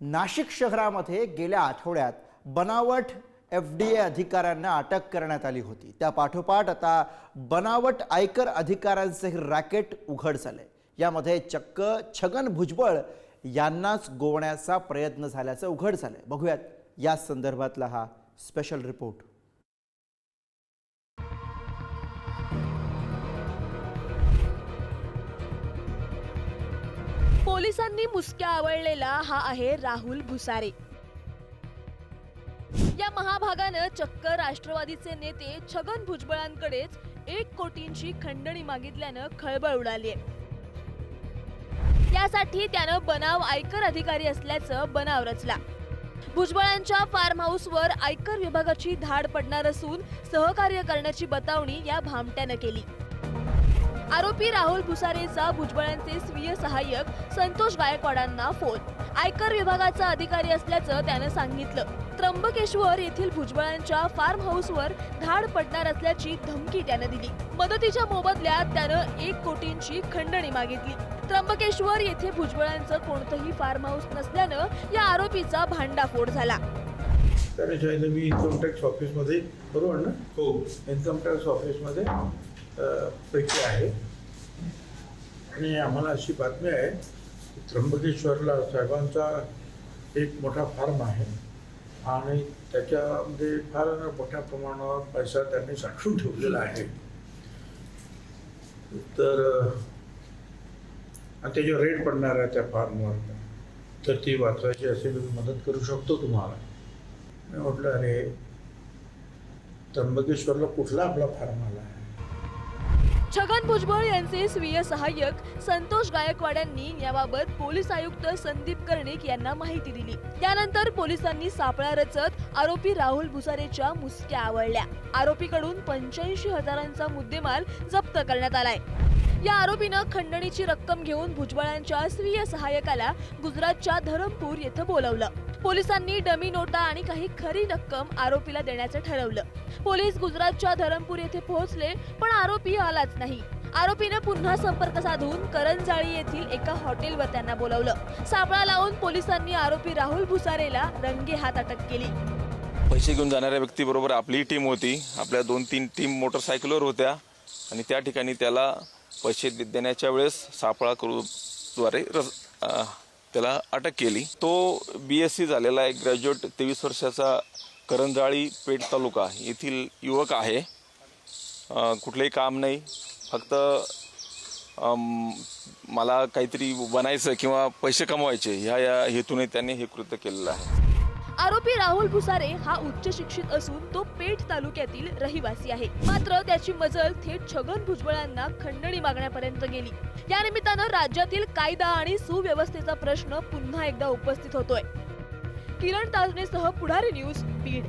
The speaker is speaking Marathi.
नाशिक शहरामध्ये गेल्या आठवड्यात बनावट एफ डी ए अधिकाऱ्यांना अटक करण्यात आली होती. त्या पाठोपाठ आता बनावट आयकर अधिकाऱ्यांचे रॅकेट उघड झाले. यामध्ये चक्क छगन भुजबळ यांनाच गोवण्याचा प्रयत्न झाल्याचं उघड झालंय. बघूयात या संदर्भातला हा स्पेशल रिपोर्ट पोलिसांनी मुसक्या आवळलेला हा आहे राहुल भुसारे. या महाभागानं चक्क राष्ट्रवादीचे नेते छगन भुजबळांकडेच एक कोटींची खंडणी मागितल्यानं खळबळ उडाली त्यासाठी त्यानं बनाव आयकर अधिकारी असल्याचं बनाव रचला. भुजबळांच्या फार्म हाऊसवर आयकर विभागाची धाड पडणार असून सहकार्य करण्याची बतावणी या भामट्यानं केली. आरोपी राहुल भुसारेचा भुजबळांचे स्वीय सहाय्यक संतोष गायकवाडांना फोन. आयकर विभागाचा अधिकारी असल्याचं त्यानं सांगितलं. त्र्यंबकेश्वर येथील भुजबळांच्या फार्म हाऊसवर धाड पडणार असल्याची धमकी त्यानं दिली. मदतीच्या मोबदल्यात त्यानं एक कोटींची खंडणी मागितली. त्र्यंबकेश्वर येथे भुजबळांचं कोणतंही फार्म हाऊस नसल्यानं या आरोपीचा भांडाफोड झाला. मी इन्कम टॅक्स ऑफिसमध्ये बरोबर ना? हो. इन्कम टॅक्स ऑफिसमध्ये पैकी आहे. आणि आम्हाला अशी बातमी आहे की त्र्यंबकेश्वरला साहेबांचा एक मोठा फार्म आहे. आणि त्याच्यामध्ये फार मोठ्या प्रमाणावर पैसा त्यांनी साठवून ठेवलेला आहे. तर आणि त्याच्यावर रेट पडणार आहे त्या फार्मवर तर ती वाचवायची असेल मी मदत करू शकतो तुम्हाला. मी म्हटलं अरे त्र्यंबकेश्वरला कुठला आपला फार्म आला आहे? छगन भुजबळ यांचे स्वीय सहाय्यक संतोष गायकवाड यांनी याबाबत पोलीस आयुक्त संदीप कर्णिक यांना माहिती दिली. त्यानंतर पोलिसांनी सापळा रचत आरोपी राहुल भुसारेच्या मुसक्या आवळल्या. आरोपीकडून पंच्याऐंशी हजारांचा मुद्देमाल जप्त करण्यात आलाय. या आरोपीनं खंडणीची रक्कम घेऊन भुजबळांच्या स्वीय सहाय्यकाला गुजरातच्या धरमपूर येथे बोलवलं. पोलिसांनी डमी नोटा आणि काही खरी रक्कम आरोपीला देण्याचं ठरवलं. पोलीस गुजरातच्या धरमपूर येथे पोहोचले पण आरोपी आलाच नाही. आरोपीनं पुन्हा संपर्क साधून करंजाळी येथील एका हॉटेलवर त्यांना बोलावलं. सापळा लावून पोलिसांनी आरोपी राहुल भुसारेला रंगे हात अटक केली. पैसे घेऊन जाणाऱ्या व्यक्तीबरोबर आपली टीम होती. आपल्या दोन तीन टीम मोटरसायकलवर होत्या. आणि त्या ठिकाणी त्याला पैसे देण्याच्या वेळेस सापळा करू द्वारे रस त्याला अटक केली. तो बी एस सी झालेला एक ग्रॅज्युएट तेवीस वर्षाचा करंजाळी पेठ तालुका येथील युवक आहे. कुठलंही काम नाही. फक्त मला काहीतरी बनायचं किंवा पैसे कमवायचे ह्या या हेतूने त्याने हे कृत्य केलेलं आहे. आरोपी राहुल भुसारे हा उच्च शिक्षित असून तो पेठ तालुक्यातील रहिवासी आहे. मात्र त्याची मजल थेट छगन भुजबळांना खंडणी मागण्यापर्यंत गेली. या निमित्तानं राज्यातील कायदा आणि सुव्यवस्थेचा प्रश्न पुन्हा एकदा उपस्थित होतोय. किरण ताजनेसह पुढारी न्यूज बीड.